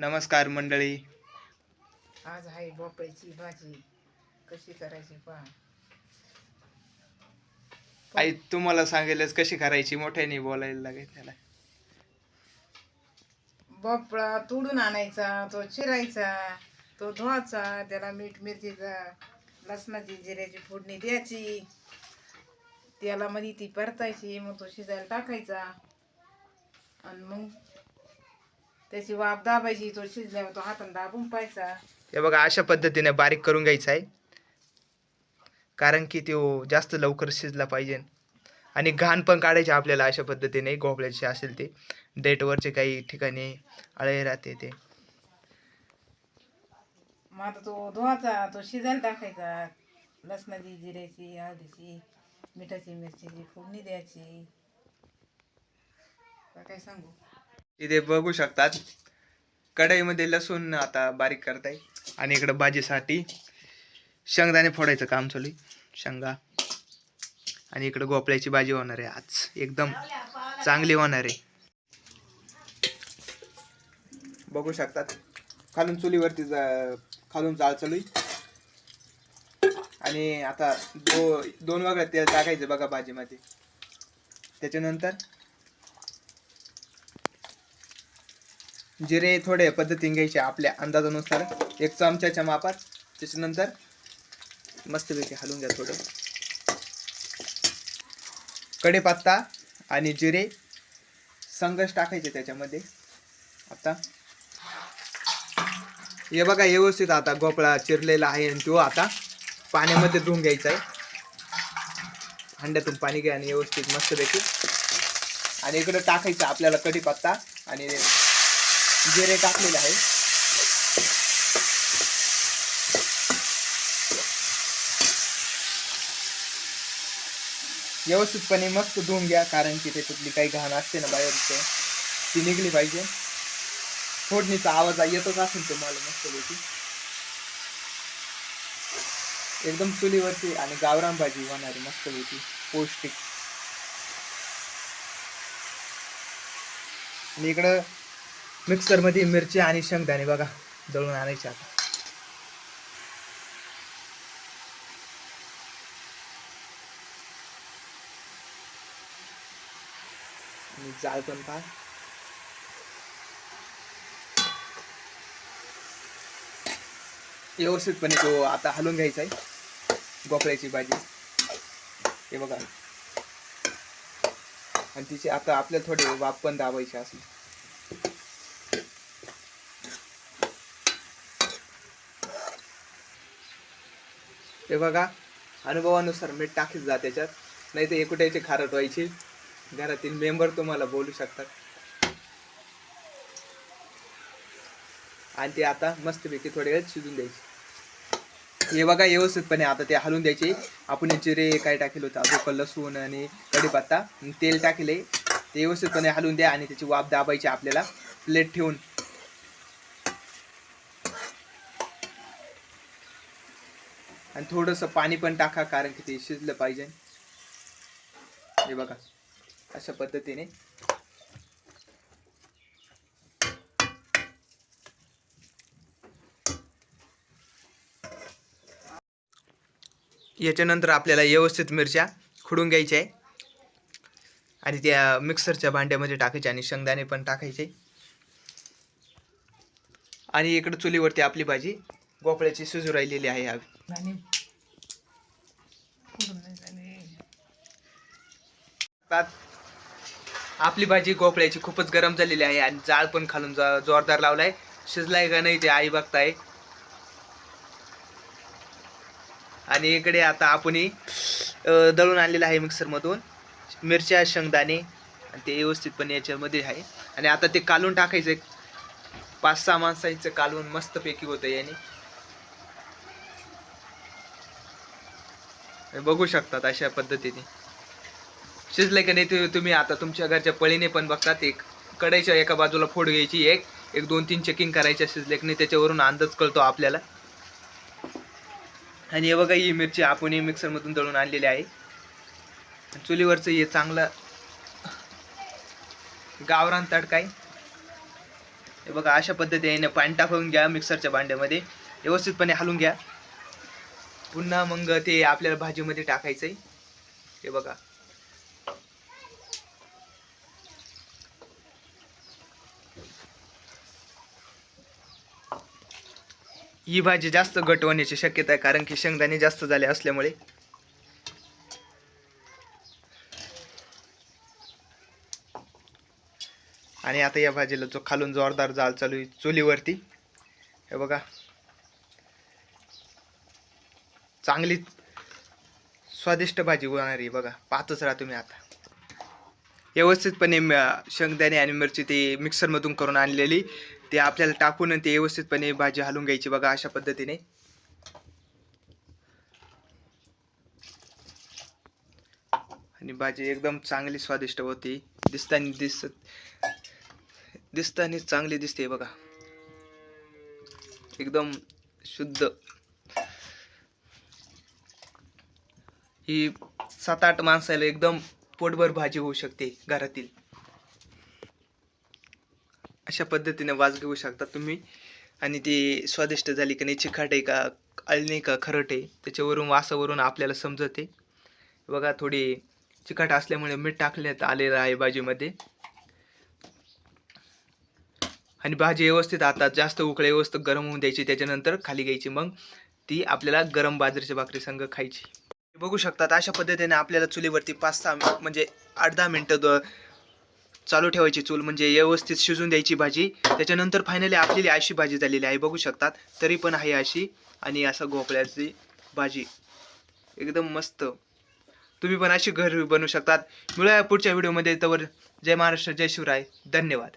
नमस्कार मंडळी. आज आहे भोपळ्याची भाजी. कशी करायची पहा. आई तुम्हाला सांगेलच कशी करायची मोठ्याने बोलायला लागेल त्याला. भोपळा तोडून आणायचा तो चिरायचा तो धुवायचा त्याला मीठ मिरचीचा लसणाची जिऱ्याची फोडणी द्यायची. त्याला मध्ये ती परतायची मग तो शिजायला टाकायचा. आणि मग त्याची वाफ दाबायची तो शिजल्यावर तो हाताने दाबून पाहायचा. हे बघा अशा पद्धतीने बारीक करून घ्यायचा आहे. कारण की तो जास्त लवकर शिजला पाहिजे. आणि घाण पण काढायचे आपल्याला अशा पद्धतीने गोबळ्याचे असेल ते. डेटवरचे काही ठिकाणी आळे राहते ते. मग आता तो धुवायचा तो शिजायला टाकायचा. लसणाची जिऱ्याची हळदीची मिठाची मिरचीची फोडणी द्यायची. काय सांगू? इथे बघू शकतात. कढईमध्ये लसूण आता बारीक करताय. आणि इकडं भाजीसाठी शेंगदाणे फोडायचं काम चालू आहे. शेंगा. आणि इकडं गोपळ्याची भाजी होणार आहे आज. एकदम चांगली होणार आहे. बघू शकतात. खालून चुलीवरती जा- खालून जाळ चालू आहे. आणि आता दो दोन वगैरे तेल टाकायचं बघा भाजीमध्ये. त्याच्यानंतर जिरे थोडे पद्धतीने घ्यायचे आपल्या अंदाजानुसार. एक चमच्याच्या मापात. त्याच्यानंतर मस्तपैकी हलवून घ्या थोडं. कढीपत्ता आणि जिरे संघर्ष टाकायचे त्याच्यामध्ये. आता हे बघा व्यवस्थित आता गोपळा चिरलेला आहे आणि तो आता पाण्यामध्ये धुवून घ्यायचा आहे. हंड्यातून पाणी घ्या आणि व्यवस्थित मस्तपैकी. आणि इकडं टाकायचं आपल्याला कढीपत्ता आणि जिरे टाकलेले आहे व्यवस्थितपणे मस्त धुवून घ्या कारण की त्याच्यातली काही घाण असते ना बाहेरचं. ती निघली पाहिजे. फोडणीचा आवाज येतच असेल तुम्हाला मस्त पैकी एकदम चुलीवरती आणि गावरान भाजी होणारी मस्त पौष्टिक. आणि इकडं मिक्सरमध्ये मिरची आणि शेंगदाणे बघा दळून आणायचे आता. जाळ पण पहा. व्यवस्थितपणे तो आता हलवून घ्यायचा आहे गोकळ्याची भाजी. हे बघा. आणि तिचे आता आपल्याला थोडे वाप पण दाबायचे असेल. ते बघा अनुभवानुसार मीठ टाकीच जा त्याच्यात नाही तर एकुट्याची खारट व्हायची. घरातील मेंबर तुम्हाला बोलू शकतात. आणि ते आता मस्तपैकी थोडे वेळ शिजून द्यायची. हे बघा व्यवस्थितपणे आता ते हलवून द्यायचे. आपण जिरे काय टाकेल होतं? अगोदर लसूण आणि कढीपत्ता. तेल टाकले. ते व्यवस्थितपणे हलवून द्या आणि त्याची वाफ दाबायची आपल्याला. प्लेट ठेवून. आणि थोडंसं पाणी पण टाका कारण की ते शिजलं पाहिजे. हे बघा अशा पद्धतीने. याच्यानंतर आपल्याला व्यवस्थित मिरच्या खुडून घ्यायच्या आहे. आणि त्या मिक्सरच्या भांड्यामध्ये टाकायचे आणि शेंगदाणे पण टाकायचे. आणि इकडं चुलीवरती आपली भाजी गोपळ्याची शिजू राहिलेली आहे. आपली भाजी गोकळ्याची खूपच गरम झालेली आहे आणि जाळ पण खालून जोरदार लावलाय. शिजलाय का नाही ते आई बघताय. आणि इकडे आता आपणही दळून आणलेलं आहे मिक्सरमधून मिरच्या शेंगदाणे आणि ते व्यवस्थितपणे याच्यामध्ये आहे. आणि आता ते कालून टाकायचं पाच सहा माणसाचं कालून मस्तपैकी होतं याने. बघू शकतात अशा पद्धतीने. शिजले की नाही ते तुम्ही आता तुमच्या घरच्या पळीने पण बघतात एक कढईच्या एका बाजूला फोड घ्यायची एक एक दोन तीन चेकिंग करायच्या शिजले की नाही त्याच्यावरून अंदाज कळतो आपल्याला. आणि हे बघा ही मिरची आपण ही मिक्सरमधून दळून आणलेली आहे. चुलीवरचं हे चांगलं गावरान तडका आहे. हे बघा अशा पद्धतीने पाणी टाकून घ्या मिक्सरच्या भांड्यामध्ये. व्यवस्थितपणे हलून घ्या. पुन्हा मग ते आपल्याला भाजीमध्ये टाकायचं आहे हे बघा. ही भाजी जास्त घट होण्याची शक्यता आहे कारण की शेंगदाणे जास्त झाले असल्यामुळे. आणि आता या भाजीला जो खालून जोरदार जाळ चालू आहे चुलीवरती. हे बघा. चांगली स्वादिष्ट भाजी होणार आहे बघा. पाहतच राहा तुम्ही आता. व्यवस्थितपणे शेंगदाणे आणि मिरची ते मिक्सरमधून करून आणलेली. ते आपल्याला टाकून ते व्यवस्थितपणे भाजी हलवून घ्यायची बघा अशा पद्धतीने. आणि भाजी एकदम चांगली स्वादिष्ट होती. दिसतानी दिसत दिसतानी चांगली दिसते बघा. एकदम शुद्ध ही सात आठ माणसाला एकदम पोटभर भाजी होऊ शकते घरातील. अशा पद्धतीने वास घेऊ शकता तुम्ही. आणि ती स्वादिष्ट झाली की नाही चिखाट आहे का अळणी का खरट आहे त्याच्यावरून वासावरून आपल्याला समजते. बघा थोडी चिकट असल्यामुळे मीठ टाकण्यात आलेलं आहे भाजीमध्ये. आणि भाजी व्यवस्थित आता जास्त उकळे व्यवस्थित गरम होऊन द्यायची त्याच्यानंतर खाली घ्यायची. मग ती आपल्याला गरम बाजरीच्या भाकरी संग खायची. बघू शकतात अशा पद्धतीने आपल्याला चुलीवरती पाच सहा म्हणजे आठ दहा मिनटं द- चालू ठेवायची चूल म्हणजे व्यवस्थित शिजून द्यायची भाजी. त्याच्यानंतर फायनली आपलेली अशी भाजी झालेली आहे बघू शकतात. तरी पण आहे अशी. आणि असं गोपळ्याची भाजी. एकदम मस्त. तुम्ही पण अशी घरी बनवू शकतात. मिळूया पुढच्या व्हिडिओमध्ये तवर जय महाराष्ट्र जय शिवराय. धन्यवाद.